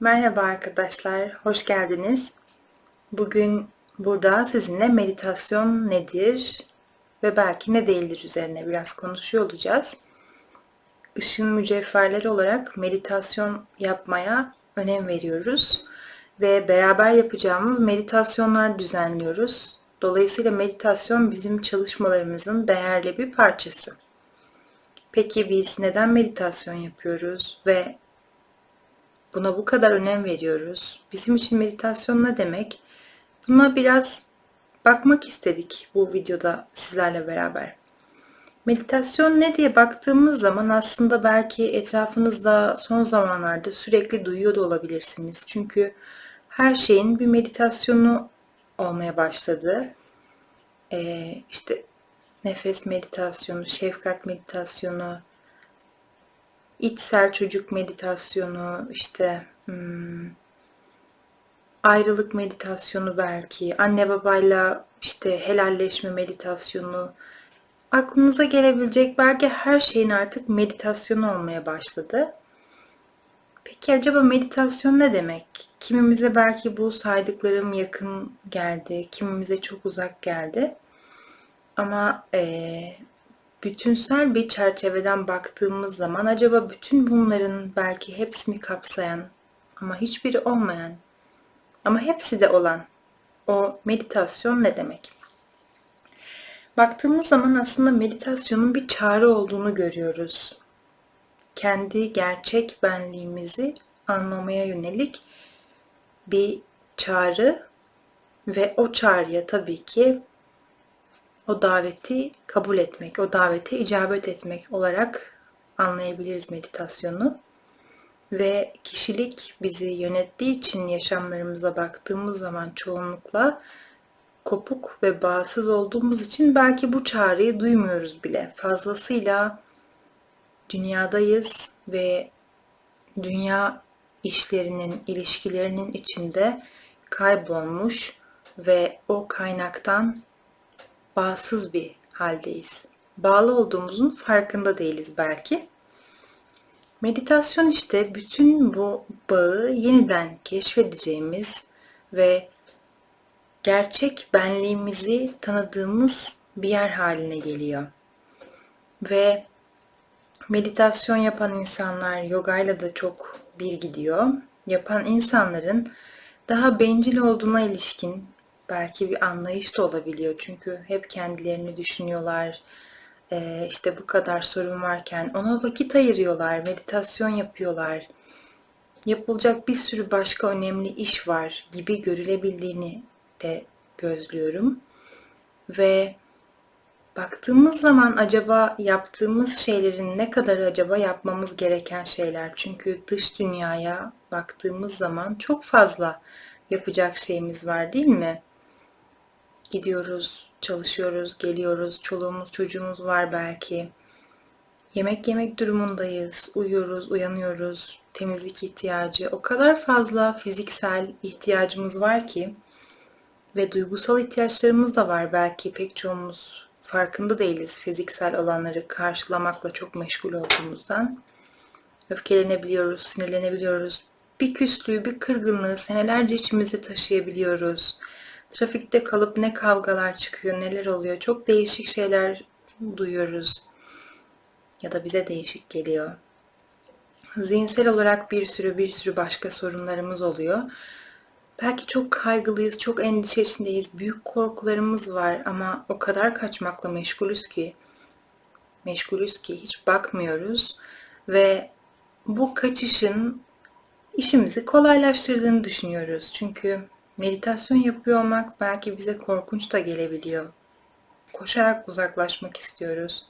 Merhaba arkadaşlar, hoş geldiniz. Bugün burada sizinle meditasyon nedir ve belki ne değildir üzerine biraz konuşuyor olacağız. Işın mücevherleri olarak meditasyon yapmaya önem veriyoruz ve beraber yapacağımız meditasyonlar düzenliyoruz. Dolayısıyla meditasyon bizim çalışmalarımızın değerli bir parçası. Peki biz neden meditasyon yapıyoruz ve Buna bu kadar önem veriyoruz. Bizim için meditasyon ne demek? Buna biraz bakmak istedik bu videoda sizlerle beraber. Meditasyon ne diye baktığımız zaman aslında belki etrafınızda son zamanlarda sürekli duyuyor da olabilirsiniz. Çünkü her şeyin bir meditasyonu olmaya başladı. Ee, işte nefes meditasyonu, şefkat meditasyonu, içsel çocuk meditasyonu, işte hmm, ayrılık meditasyonu belki, anne babayla işte helalleşme meditasyonu, aklınıza gelebilecek belki her şeyin artık meditasyonu olmaya başladı. Peki acaba meditasyon ne demek? Kimimize belki bu saydıklarım yakın geldi, kimimize çok uzak geldi. Ama e, bütünsel bir çerçeveden baktığımız zaman acaba bütün bunların belki hepsini kapsayan ama hiçbiri olmayan ama hepsi de olan o meditasyon ne demek? Baktığımız zaman aslında meditasyonun bir çağrı olduğunu görüyoruz. Kendi gerçek benliğimizi anlamaya yönelik bir çağrı ve o çağrıya tabii ki o daveti kabul etmek, o davete icabet etmek olarak anlayabiliriz meditasyonu. Ve kişilik bizi yönettiği için yaşamlarımıza baktığımız zaman çoğunlukla kopuk ve bağımsız olduğumuz için belki bu çağrıyı duymuyoruz bile. Fazlasıyla dünyadayız ve dünya işlerinin, ilişkilerinin içinde kaybolmuş ve o kaynaktan bağsız bir haldeyiz. Bağlı olduğumuzun farkında değiliz belki. Meditasyon işte bütün bu bağı yeniden keşfedeceğimiz ve gerçek benliğimizi tanıdığımız bir yer haline geliyor. Ve meditasyon yapan insanlar yogayla da çok bir gidiyor. Yapan insanların daha bencil olduğuna ilişkin belki bir anlayış da olabiliyor. Çünkü hep kendilerini düşünüyorlar. Ee, işte bu kadar sorun varken ona vakit ayırıyorlar, meditasyon yapıyorlar. Yapılacak bir sürü başka önemli iş var gibi görülebildiğini de gözlüyorum. Ve baktığımız zaman acaba yaptığımız şeylerin ne kadar acaba yapmamız gereken şeyler? Çünkü dış dünyaya baktığımız zaman çok fazla yapacak şeyimiz var değil mi? Gidiyoruz, çalışıyoruz, geliyoruz, çoluğumuz, çocuğumuz var belki. Yemek yemek durumundayız, uyuyoruz, uyanıyoruz, temizlik ihtiyacı, o kadar fazla fiziksel ihtiyacımız var ki ve duygusal ihtiyaçlarımız da var belki pek çoğumuz farkında değiliz fiziksel olanları karşılamakla çok meşgul olduğumuzdan. Öfkelenebiliyoruz, sinirlenebiliyoruz. Bir küslüğü, bir kırgınlığı senelerce içimizde taşıyabiliyoruz. Trafikte kalıp ne kavgalar çıkıyor, neler oluyor. Çok değişik şeyler duyuyoruz. Ya da bize değişik geliyor. Zihinsel olarak bir sürü bir sürü başka sorunlarımız oluyor. Belki çok kaygılıyız, çok endişe içindeyiz, büyük korkularımız var ama o kadar kaçmakla meşgulüz ki, meşgulüz ki hiç bakmıyoruz ve bu kaçışın işimizi kolaylaştırdığını düşünüyoruz. Çünkü Meditasyon yapıyor olmak belki bize korkunç da gelebiliyor. Koşarak uzaklaşmak istiyoruz.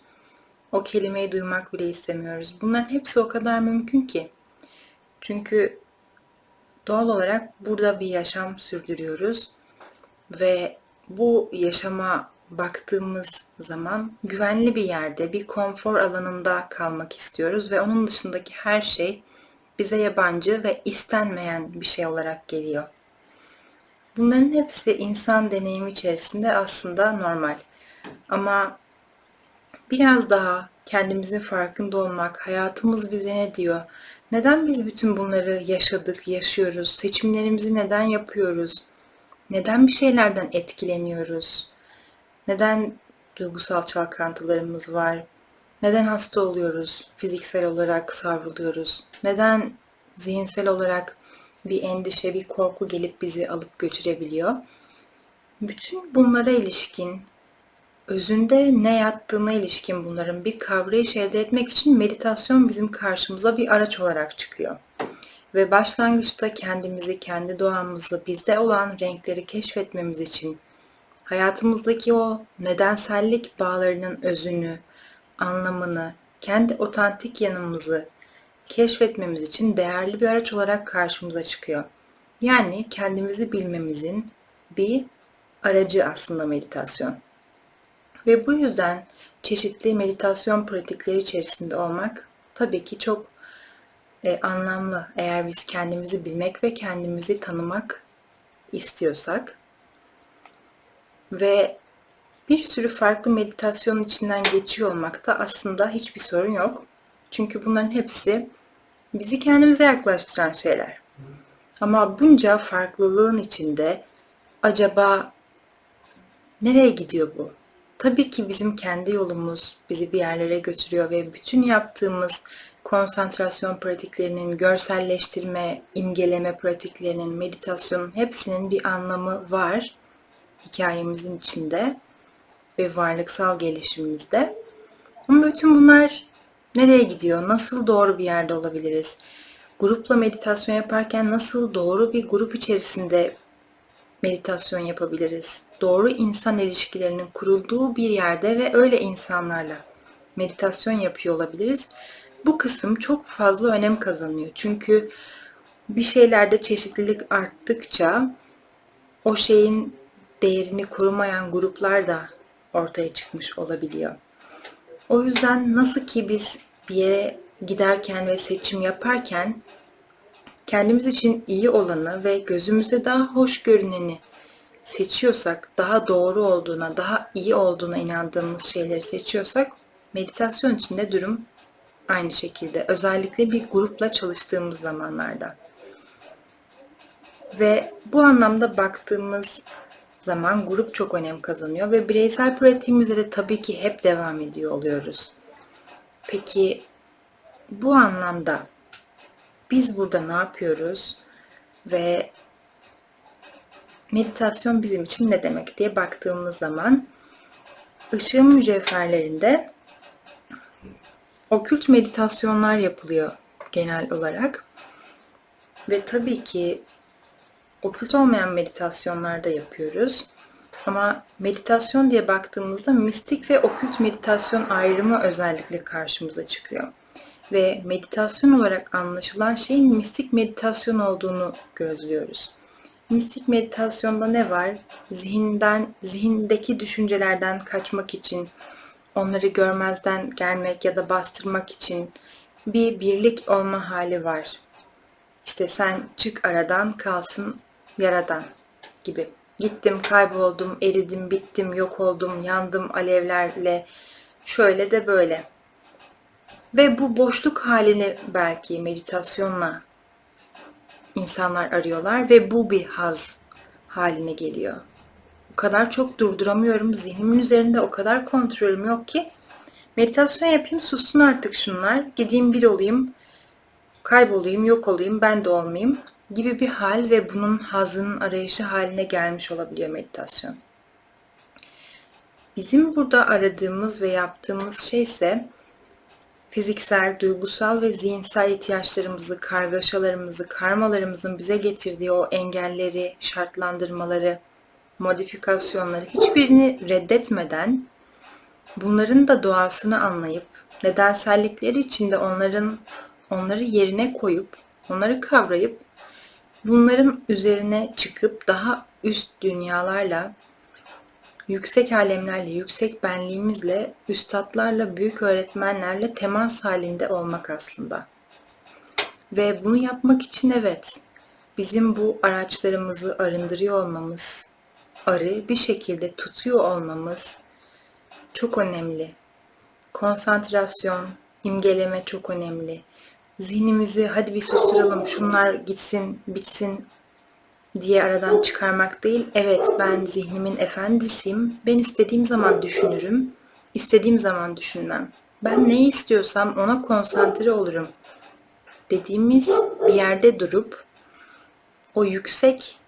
O kelimeyi duymak bile istemiyoruz. Bunların hepsi o kadar mümkün ki. Çünkü doğal olarak burada bir yaşam sürdürüyoruz ve bu yaşama baktığımız zaman güvenli bir yerde, bir konfor alanında kalmak istiyoruz ve onun dışındaki her şey bize yabancı ve istenmeyen bir şey olarak geliyor. Bunların hepsi insan deneyimi içerisinde aslında normal. Ama biraz daha kendimizin farkında olmak, hayatımız bize ne diyor, Neden biz bütün bunları yaşadık, yaşıyoruz? Seçimlerimizi neden yapıyoruz? Neden bir şeylerden etkileniyoruz? Neden duygusal çalkantılarımız var? Neden hasta oluyoruz? Fiziksel olarak savruluyoruz? Neden zihinsel olarak bir endişe, bir korku gelip bizi alıp götürebiliyor? Bütün bunlara ilişkin özünde ne yattığına ilişkin bunların bir kavrayış elde etmek için meditasyon bizim karşımıza bir araç olarak çıkıyor. Ve başlangıçta kendimizi, kendi doğamızı, bizde olan renkleri keşfetmemiz için hayatımızdaki o nedensellik bağlarının özünü, anlamını, kendi otantik yanımızı keşfetmemiz için değerli bir araç olarak karşımıza çıkıyor. Yani kendimizi bilmemizin bir aracı aslında meditasyon. Ve bu yüzden çeşitli meditasyon pratikleri içerisinde olmak tabii ki çok e, anlamlı. Eğer biz kendimizi bilmek ve kendimizi tanımak istiyorsak ve bir sürü farklı meditasyon içinden geçiyor olmakta aslında hiçbir sorun yok. Çünkü bunların hepsi bizi kendimize yaklaştıran şeyler. Ama bunca farklılığın içinde acaba nereye gidiyor bu? Tabii ki bizim kendi yolumuz bizi bir yerlere götürüyor ve bütün yaptığımız konsantrasyon pratiklerinin, görselleştirme, imgeleme pratiklerinin, meditasyonun hepsinin bir anlamı var hikayemizin içinde ve varlıksal gelişimimizde. Ama bütün bunlar nereye gidiyor? Nasıl doğru bir yerde olabiliriz? Grupla meditasyon yaparken nasıl doğru bir grup içerisinde meditasyon yapabiliriz? Doğru insan ilişkilerinin kurulduğu bir yerde ve öyle insanlarla meditasyon yapıyor olabiliriz. Bu kısım çok fazla önem kazanıyor. Çünkü bir şeylerde çeşitlilik arttıkça o şeyin değerini korumayan gruplar da ortaya çıkmış olabiliyor. O yüzden nasıl ki biz bir yere giderken ve seçim yaparken kendimiz için iyi olanı ve gözümüze daha hoş görüneni seçiyorsak, daha doğru olduğuna, daha iyi olduğuna inandığımız şeyleri seçiyorsak meditasyon içinde durum aynı şekilde. Özellikle bir grupla çalıştığımız zamanlarda. Ve bu anlamda baktığımız zaman grup çok önem kazanıyor ve bireysel pratiğimizde de tabii ki hep devam ediyor oluyoruz. Peki bu anlamda biz burada ne yapıyoruz ve meditasyon bizim için ne demek diye baktığımız zaman ışığın mücevherlerinde okült meditasyonlar yapılıyor genel olarak. Ve tabii ki okült olmayan meditasyonlar da yapıyoruz. Ama meditasyon diye baktığımızda mistik ve okült meditasyon ayrımı özellikle karşımıza çıkıyor. Ve meditasyon olarak anlaşılan şeyin mistik meditasyon olduğunu gözlüyoruz. Mistik meditasyonda ne var? Zihinden, zihindeki düşüncelerden kaçmak için, onları görmezden gelmek ya da bastırmak için bir birlik olma hali var. İşte sen çık aradan kalsın yaradan gibi. Gittim, kayboldum, eridim, bittim, yok oldum, yandım alevlerle, şöyle de böyle. Ve bu boşluk halini belki meditasyonla insanlar arıyorlar ve bu bir haz haline geliyor. O kadar çok durduramıyorum. Zihnimin üzerinde o kadar kontrolüm yok ki meditasyon yapayım sussun artık şunlar. Gideyim bir olayım, kaybolayım, yok olayım, ben de olmayayım gibi bir hal ve bunun hazın arayışı haline gelmiş olabiliyor meditasyon. Bizim burada aradığımız ve yaptığımız şey ise fiziksel, duygusal ve zihinsel ihtiyaçlarımızı, kargaşalarımızı, karmalarımızın bize getirdiği o engelleri, şartlandırmaları, modifikasyonları hiçbirini reddetmeden bunların da doğasını anlayıp nedensellikleri içinde onların onları yerine koyup onları kavrayıp bunların üzerine çıkıp daha üst dünyalarla yüksek alemlerle, yüksek benliğimizle, üstadlarla, büyük öğretmenlerle temas halinde olmak aslında. Ve bunu yapmak için evet, bizim bu araçlarımızı arındırıyor olmamız, arı bir şekilde tutuyor olmamız çok önemli. Konsantrasyon, imgeleme çok önemli. Zihnimizi hadi bir susturalım, şunlar gitsin, bitsin diye aradan çıkarmak değil. Evet ben zihnimin efendisiyim. Ben istediğim zaman düşünürüm. istediğim zaman düşünmem. Ben ne istiyorsam ona konsantre olurum. Dediğimiz bir yerde durup o yüksek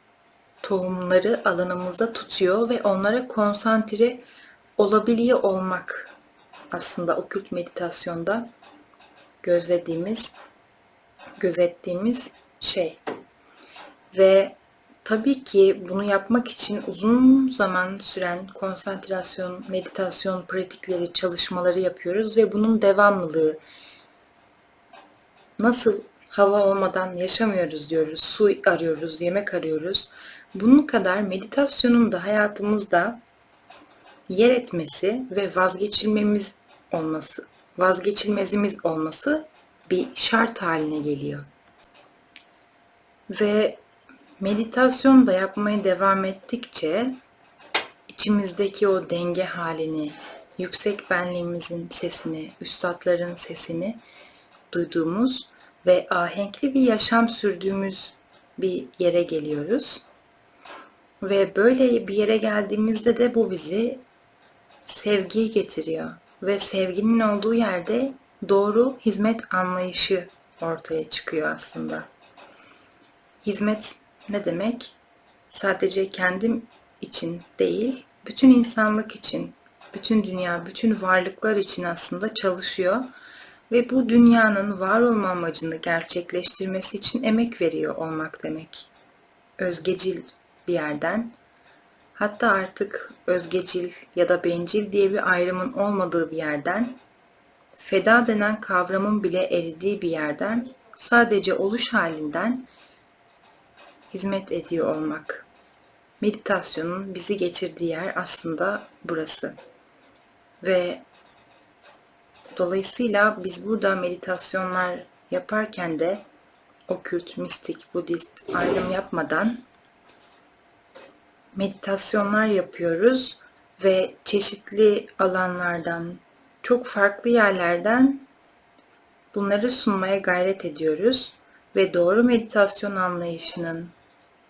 tohumları alanımızda tutuyor ve onlara konsantre olabiliyor olmak aslında okült meditasyonda gözlediğimiz, gözettiğimiz şey. Ve tabii ki bunu yapmak için uzun zaman süren konsantrasyon, meditasyon pratikleri, çalışmaları yapıyoruz ve bunun devamlılığı nasıl hava olmadan yaşamıyoruz diyoruz, su arıyoruz, yemek arıyoruz. Bunun kadar meditasyonun da hayatımızda yer etmesi ve vazgeçilmemiz olması, vazgeçilmezimiz olması bir şart haline geliyor. Ve meditasyon da yapmaya devam ettikçe içimizdeki o denge halini, yüksek benliğimizin sesini, üstadların sesini duyduğumuz ve ahenkli bir yaşam sürdüğümüz bir yere geliyoruz. Ve böyle bir yere geldiğimizde de bu bizi sevgiye getiriyor. Ve sevginin olduğu yerde doğru hizmet anlayışı ortaya çıkıyor aslında. Hizmet ne demek? Sadece kendim için değil, bütün insanlık için, bütün dünya, bütün varlıklar için aslında çalışıyor ve bu dünyanın var olma amacını gerçekleştirmesi için emek veriyor olmak demek. Özgecil bir yerden hatta artık özgecil ya da bencil diye bir ayrımın olmadığı bir yerden feda denen kavramın bile eridiği bir yerden sadece oluş halinden hizmet ediyor olmak. Meditasyonun bizi getirdiği yer aslında burası. Ve dolayısıyla biz burada meditasyonlar yaparken de okült, mistik, budist ayrım yapmadan meditasyonlar yapıyoruz ve çeşitli alanlardan, çok farklı yerlerden bunları sunmaya gayret ediyoruz ve doğru meditasyon anlayışının,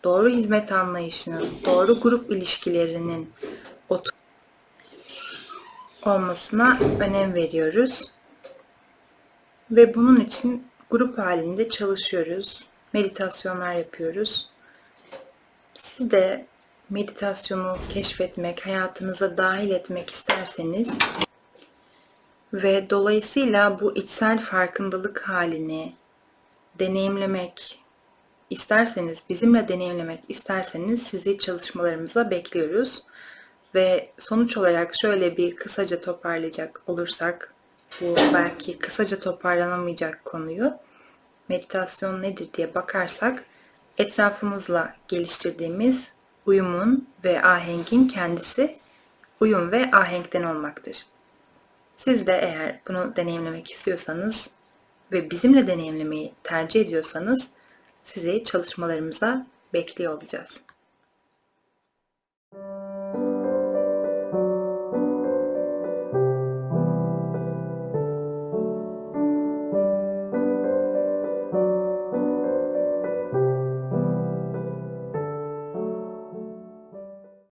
doğru hizmet anlayışının, doğru grup ilişkilerinin olmasına önem veriyoruz. Ve bunun için grup halinde çalışıyoruz. Meditasyonlar yapıyoruz. Siz de meditasyonu keşfetmek, hayatınıza dahil etmek isterseniz ve dolayısıyla bu içsel farkındalık halini deneyimlemek isterseniz, bizimle deneyimlemek isterseniz sizi çalışmalarımıza bekliyoruz. Ve sonuç olarak şöyle bir kısaca toparlayacak olursak, bu belki kısaca toparlanamayacak konuyu meditasyon nedir diye bakarsak etrafımızla geliştirdiğimiz uyumun ve ahengin kendisi uyum ve ahenkten olmaktır. Siz de eğer bunu deneyimlemek istiyorsanız ve bizimle deneyimlemeyi tercih ediyorsanız sizi çalışmalarımıza bekliyor olacağız.